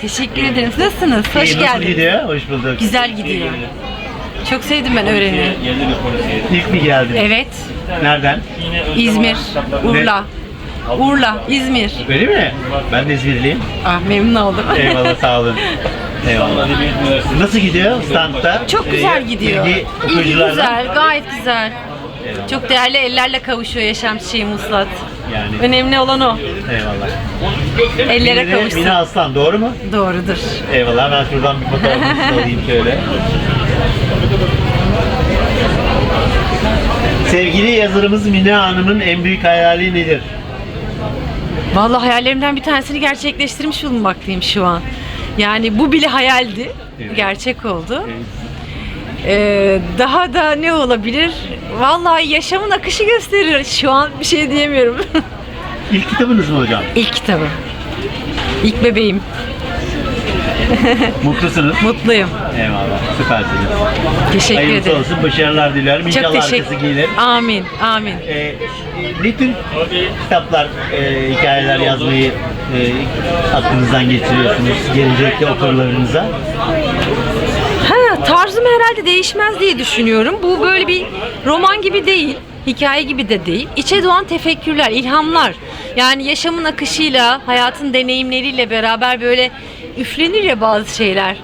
Teşekkür ederim. Nasılsınız? Hoş İyi, nasıl geldiniz. gidiyor? Hoş bulduk. Güzel gidiyor. Çok sevdim ben öğreni. İlk mi geldin? Evet. Nereden? İzmir, Urla. Urla, İzmir. Öyle mi? Ben de İzmirliyim. Ah memnun oldum. Eyvallah sağ olun. Eyvallah. Nasıl gidiyor standta? Çok güzel Ee, gidiyor. ilgi İlgi okuyuculardan? güzel, gayet güzel. Çok değerli ellerle kavuşuyor yaşam çiçeği muslat. Yani. Önemli olan o. Eyvallah. Ellere Mine, kavuşsun. Mine Aslan doğru mu? Doğrudur. Eyvallah. Ben şuradan bir fotoğrafını alayım şöyle. Sevgili yazarımız Mine Hanım'ın en büyük hayali nedir? Vallahi hayallerimden bir tanesini gerçekleştirmiş bulunmaktayım şu an. Yani bu bile hayaldi. Evet. Gerçek oldu. Ee, daha da ne olabilir? Vallahi yaşamın akışı gösterir. Şu an bir şey diyemiyorum. İlk kitabınız mı hocam? İlk kitabım. İlk bebeğim. Mutlusunuz. Mutluyum. Eyvallah. Süpersiniz. Teşekkür Hayırlısı ederim. olsun. Başarılar diliyorum. Çok İnşallah teşekkür arkası gelir. Amin. Amin. Ee, ne tür kitaplar, e, hikayeler yazmayı e, aklınızdan geçiriyorsunuz gelecekte okurlarınıza? Herhalde değişmez diye düşünüyorum. Bu böyle bir roman gibi değil, hikaye gibi de değil. İçe doğan tefekkürler, ilhamlar. Yani yaşamın akışıyla, hayatın deneyimleriyle beraber böyle üflenir ya bazı şeyler.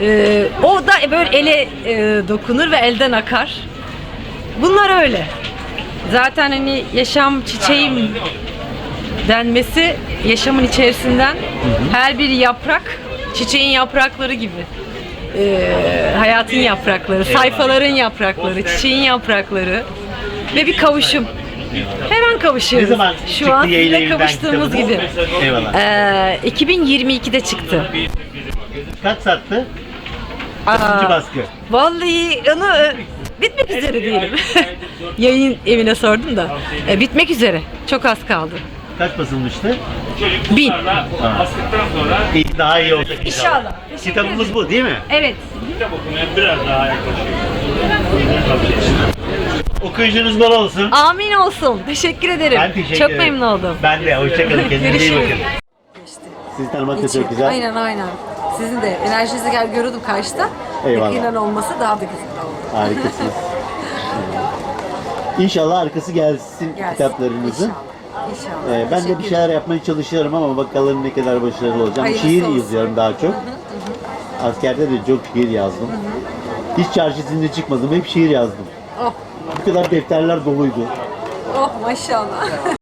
Ee, o da böyle ele e, dokunur ve elden akar. Bunlar öyle. Zaten hani yaşam çiçeğim denmesi yaşamın içerisinden her bir yaprak çiçeğin yaprakları gibi. Ee, hayatın yaprakları, sayfaların yaprakları, çiçeğin yaprakları ve bir kavuşum. Her an kavuşuyoruz. Ne zaman Şu çıktı an yayın sizinle kavuştuğumuz gibi. Eyvallah. Ee, 2022'de çıktı. Kaç sattı? Aa, Kaçıncı baskı? Vallahi onu e, bitmek üzere diyelim. Yayın evine sordum da. E, bitmek üzere. Çok az kaldı. Kaç basılmıştı? Bin. Bastıktan sonra İyi, daha iyi olacak İnşallah. Teşekkür Kitabımız bu değil mi? Evet. kitap okumaya biraz daha yaklaşıyor. Okuyucunuz bol olsun. Amin olsun. Teşekkür ederim. Ben teşekkür Çok ederim. memnun oldum. Ben de. Hoşçakalın. Kendinize iyi Görüşürüz. bakın. Sizi tanımak da çok güzel. Aynen aynen. Sizin de enerjinizi gel görüyordum karşıda. Eyvallah. Yakinen olması daha da güzel oldu. Harikasınız. İnşallah arkası gelsin, Gelsin. kitaplarınızın. İnşallah. İnşallah. Ee, ben de bir şeyler yapmaya çalışıyorum ama bakalım ne kadar başarılı olacağım. Hayırlısı şiir olsun. yazıyorum daha çok. Askerde de çok şiir yazdım. Hiç çarşısında çıkmadım, hep şiir yazdım. Oh, Bu kadar defterler doluydu. oh maşallah.